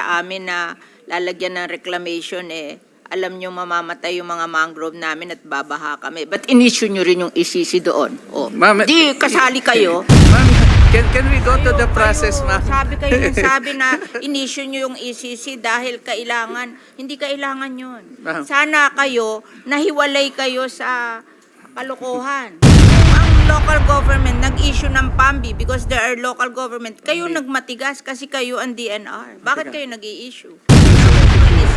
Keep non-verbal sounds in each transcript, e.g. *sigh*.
sa amin na lalagyan ng reclamation eh, alam nyo mamamatay yung mga mangrove namin at babaha kami. But in-issue nyo rin yung ICC doon. Oh. Ma'am, Di kasali kayo. Ma'am, can, can we go to the process, ma'am? Sabi kayo ng *laughs* sabi na in-issue nyo yung ECC dahil kailangan, hindi kailangan yun. Ma'am. Sana kayo, nahiwalay kayo sa kalokohan. Local government nag-issue ng PAMBI because there are local government, kayo nagmatigas kasi kayo ang DNR. Bakit kayo nag-i-issue?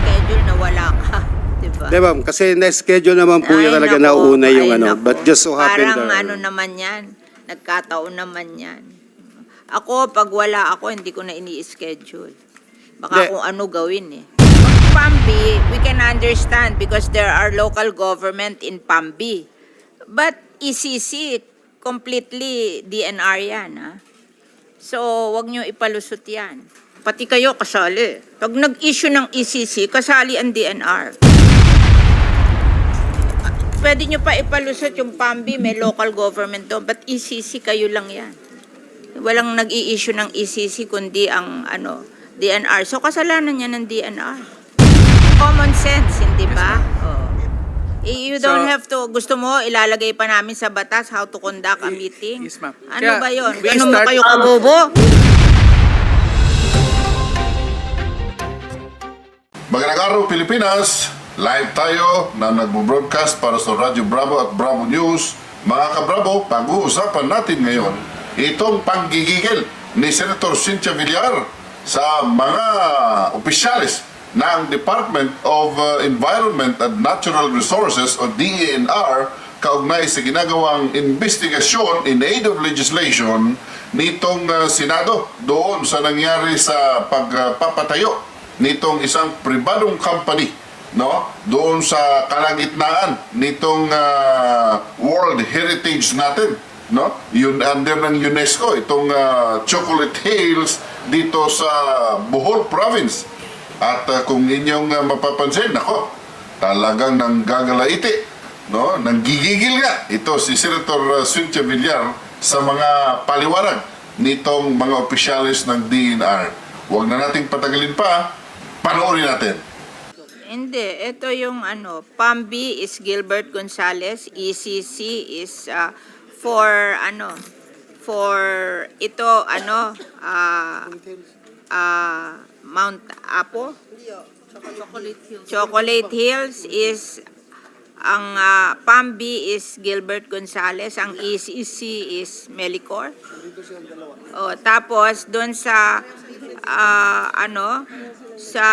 schedule na wala ka. Diba? *laughs* Di ma'am, kasi na-schedule naman po Ay, yun talaga nako, nauna yung ay, ano. nako. But just so happened Parang ano naman yan. Nagkataon naman yan. Ako, pag wala ako, hindi ko na ini-schedule. Baka Hindi. kung ano gawin eh. Pag Pambi, we can understand because there are local government in Pambi. But ECC, completely DNR yan. Ha? So, wag nyo ipalusot yan. Pati kayo kasali. Pag nag-issue ng ECC, kasali ang DNR. Pwede nyo pa ipalusot yung PAMBI, may local government doon, but ECC kayo lang yan. Walang nag-i-issue ng ECC kundi ang ano, DNR. So kasalanan niya ng DNR. Common sense, hindi ba? Eh, You don't So- have to, gusto mo, ilalagay pa namin sa batas how to conduct a meeting? Yes, ma'am. Ano Kaya, ba yun? we Ganun mo start- kayo kabobo? Magandang araw Pilipinas! Live tayo na nagbo-broadcast para sa Radyo Bravo at Bravo News. Mga kabravo, pag-uusapan natin ngayon itong panggigigil ni Senator Cynthia Villar sa mga opisyalis ng Department of uh, Environment and Natural Resources o DENR kaugnay sa ginagawang investigasyon in aid of legislation nitong uh, Senado doon sa nangyari sa pagpapatayo nitong isang pribadong company no? Doon sa kalagitnaan nitong ah, World Heritage natin no? Yun under ng UNESCO itong ah, Chocolate Hills dito sa Bohol province at ah, kung inyong ah, mapapansin nako talagang nanggagalaiti no? Nanggigigil nga ito si Senator ah, Cynthia Villar sa mga paliwanag nitong mga opisyalis ng DNR huwag na nating patagalin pa panoorin natin. Hindi, ito yung ano, PAMBI is Gilbert Gonzales, ECC is uh, for ano, for ito ano, ah ah, Mount Apo? Chocolate Hills. is ang ah, PAMBI is Gilbert Gonzales, ang ECC is Melicor. Oh, tapos doon sa ah, ano sa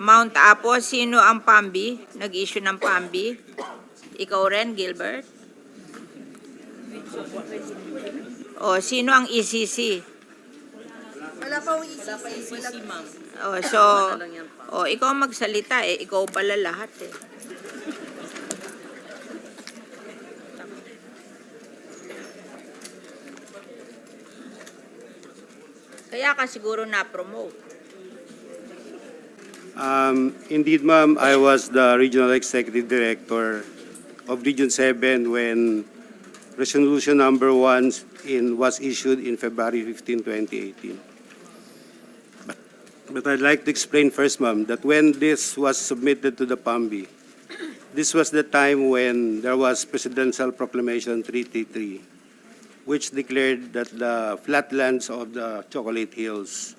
Mount Apo, sino ang PAMBI? Nag-issue ng PAMBI? Ikaw rin, Gilbert? O, sino ang ECC? Wala pa ECC, ma'am. O, so, o, ikaw magsalita eh. Ikaw pala lahat eh. Kaya ka siguro na-promote. Um, indeed, ma'am, I was the regional executive director of Region 7 when resolution number one in, was issued in February 15, 2018. But, I'd like to explain first, ma'am, that when this was submitted to the PAMBI, this was the time when there was Presidential Proclamation 333, which declared that the flatlands of the Chocolate Hills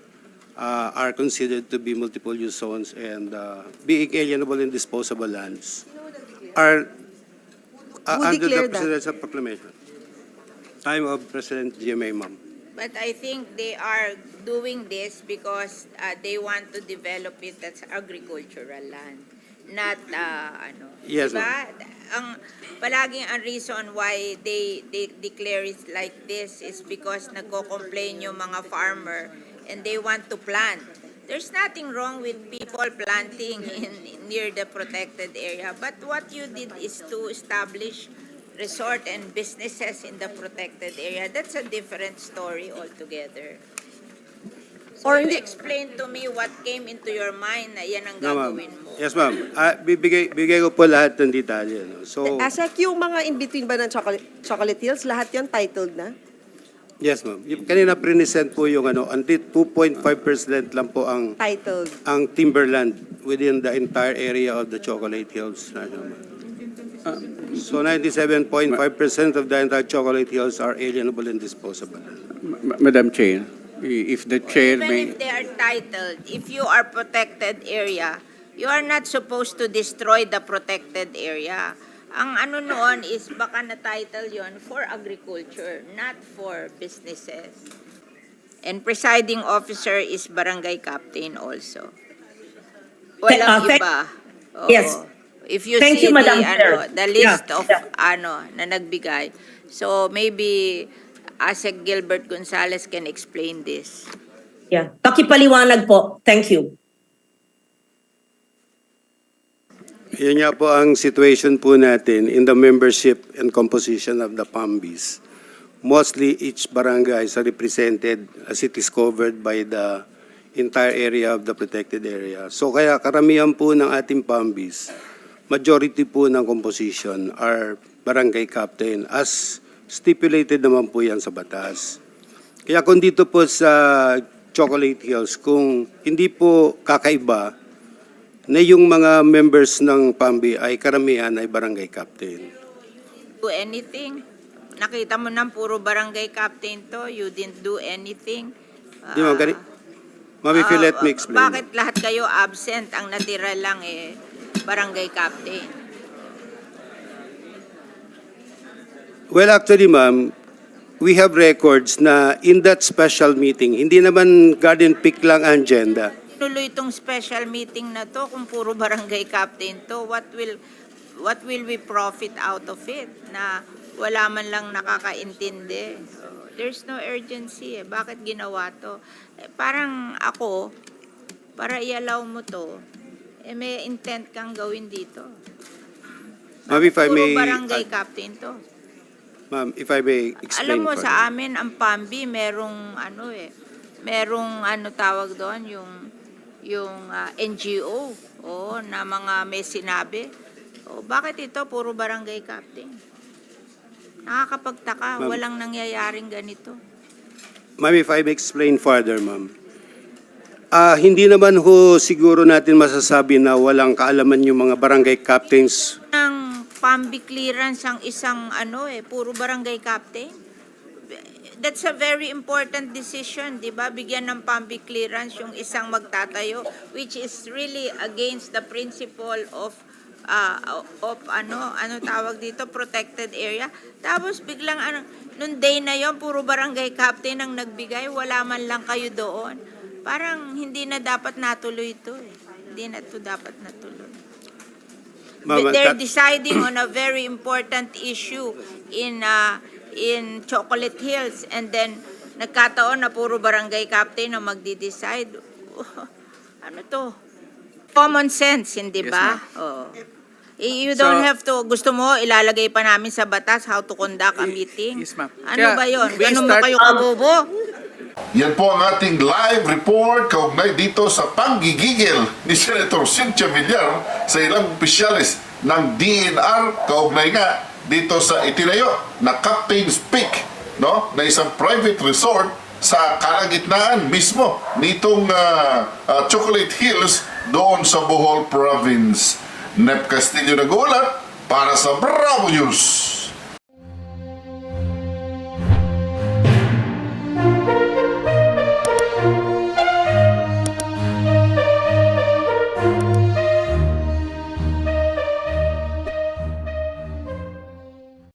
uh, are considered to be multiple use zones and uh, being alienable and disposable lands are uh, Who under the declared that? Presidential Proclamation. Time of President GMA, ma'am. But I think they are doing this because uh, they want to develop it as agricultural land, not uh, ano. Yes, diba? Ang palaging ang reason why they they declare it like this is because nagko-complain yung mga farmer and they want to plant. There's nothing wrong with people planting in, near the protected area, but what you did is to establish resort and businesses in the protected area. That's a different story altogether. So Or you explain to me what came into your mind na yan ang No, ma'am. gagawin mo. Yes, ma'am. Ah, bibigay, bigay ko po lahat ng detalye. No? So, Asek, yung mga in-between ba ng chocolate, chocolate Hills, lahat yon titled na? Yes, ma'am. Yung Kanina present po yung ano, until 2.5% lang po ang Titled. ang timberland within the entire area of the Chocolate Hills National Park. So 97.5% of the entire Chocolate Hills are alienable and disposable. Ma- Madam Chair, i- if the chair Even may... if they are titled, if you are protected area, you are not supposed to destroy the protected area. Ang ano noon is baka na title yon for agriculture, not for businesses. And presiding officer is barangay captain also. Walang uh, thank- iba. Oo. Yes. If you Thank see you, Madam the, ano, the list Yeah, of yeah. ano na nagbigay. So maybe Asek Gilbert Gonzalez can explain this. Yeah. Pakipaliwanag po. Thank you. Yun nga po ang situation po natin in the membership and composition of the PAMBIS. Mostly each barangay is represented as it is covered by the entire area of the protected area. So kaya karamihan po ng ating PAMBIS, majority po ng composition are barangay captain as stipulated naman po yan sa batas. Kaya kung dito po sa Chocolate Hills, kung hindi po kakaiba, na yung mga members ng PAMBI ay karamihan ay barangay captain. do anything? Nakita mo nang puro barangay captain to, you didn't do anything. Di mo? Ma'am, if you let me explain. Bakit lahat kayo absent, ang natira lang eh, barangay captain? Well, actually, ma'am, we have records na in that special meeting, hindi naman garden pick lang ang agenda. Tuloy itong special meeting na to, kung puro barangay captain to, what will, what will we profit out of it? Na wala man lang nakakaintindi. There's no urgency eh. Bakit ginawa to? Eh, parang ako, para i-allow mo to, eh may intent kang gawin dito. Ma'am, if I Puro may, barangay uh, captain to. ma'am, if I may explain. Alam mo, sa amin, ang PAMBI, merong ano eh, merong ano tawag doon, yung, yung ah, NGO, oh, na mga may sinabi. Oh, bakit ito, puro barangay captain? Nakakapagtaka, walang nangyayaring ganito. Ma'am, if I may explain further, ma'am. Ah, hindi naman ho siguro natin masasabi na walang kaalaman yung mga barangay captains Ang PAMBI clearance ang isang ano eh, puro barangay captain. That's a very important decision, di ba? Bigyan ng PAMBI clearance yung isang magtatayo, which is really against the principle of uh, of ano, ano tawag dito, protected area. Tapos biglang ano, nung day na yon puro barangay captain ang nagbigay, wala man lang kayo doon. Parang hindi na dapat natuloy ito eh. Hindi na to dapat natuloy. Ma'am, ang They're deciding on a very important issue in uh, in Chocolate Hills and then nagkataon na puro barangay captain ang magdi-decide. *laughs* ano to? Common sense, hindi Yes, ba? Oo. Eh, You don't So- have to, gusto mo, ilalagay pa namin sa batas how to conduct a meeting. Yes, ma'am. Ano Kaya ba yon? we Ganun start- kayo kabobo? Yan po ang ating live report kaugnay dito sa panggigigil ni Senator Cynthia Villar sa ilang opisyalis ng DNR kaugnay nga dito sa itinayo na Captain's Peak no na isang private resort sa kalagitnaan mismo nitong ah, ah, Chocolate Hills doon sa Bohol Province. Nep Castillo nag-uulat para sa Bravo News.